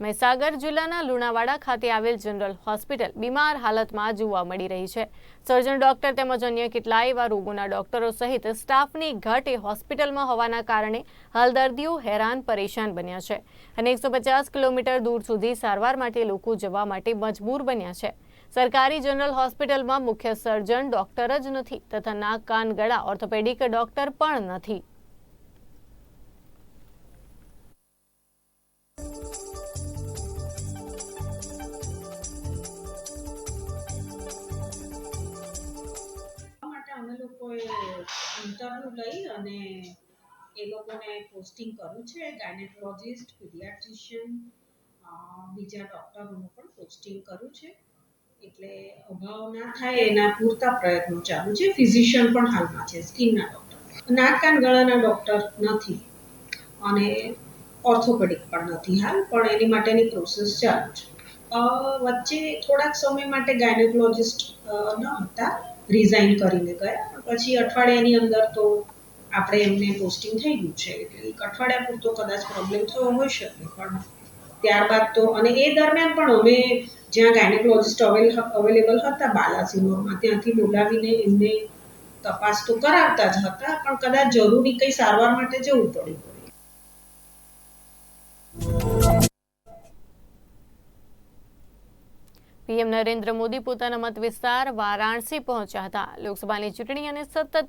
મહીસાગર જિલ્લાના લુણાવાડા ખાતે આવેલ જનરલ હોસ્પિટલ બીમાર હાલતમાં જોવા મળી રહી છે. સર્જન ડોક્ટર તેમજ અન્ય કેટલાય એવા રોગોના ડોક્ટરો સહિત સ્ટાફની ઘટ એ હોસ્પિટલમાં હોવાના કારણે હાલ દર્દીઓ હેરાન પરેશાન બન્યા છે અને એકસો કિલોમીટર દૂર સુધી સારવાર માટે લોકો જવા માટે મજબૂર બન્યા છે. સરકારી જનરલ હોસ્પિટલમાં મુખ્ય સર્જન ડોક્ટર જ નથી તથા નાક, કાન, ગળા, ઓર્થોપેડિક ડોક્ટર પણ નથી. ઇન્ટરવ્યૂ લઈ અને એ લોકોને પોસ્ટિંગ કર્યું છે. ગાયનેકોલોજિસ્ટ, પીડિયાટ્રિશિયન બીજા ડૉક્ટરોનું પણ પોસ્ટિંગ કર્યું છે. એટલે અભાવ ના થાય એના પૂરતા પ્રયત્નો ચાલુ છે. ફિઝિશિયન પણ હાલમાં છે, સ્કિનના ડૉક્ટર. નાક, કાન, ગળાના ડૉક્ટર નથી અને ઓર્થોપેડિક પણ નથી હાલ, પણ એની માટેની પ્રોસેસ ચાલુ છે. વચ્ચે થોડાક સમય માટે ગાયનેકોલોજિસ્ટ ન હતા. રિઝાઇન કરીને ગયા. પછી અઠવાડિયાની અંદર તો આપણે એમને પોસ્ટિંગ થઈ ગયું છે. એટલે એક અઠવાડિયા પૂરતો કદાચ પ્રોબ્લેમ થયો હોઈ શકે. પણ ત્યારબાદ તો અને એ દરમિયાન પણ અમે જ્યાં ગાયનેકોલોજિસ્ટ અવેલેબલ હતા બાલાસિનોરમાં ત્યાંથી બોલાવીને એમને તપાસ તો કરાવતા જ હતા. પણ કદાચ જરૂરી કંઈ સારવાર માટે જવું પડ્યું. પીએમ નરેન્દ્ર મોદી પોતાના મત વિસ્તાર વારાણસી પહોંચ્યા હતા. લોકસભાની ચૂંટણી અને સતત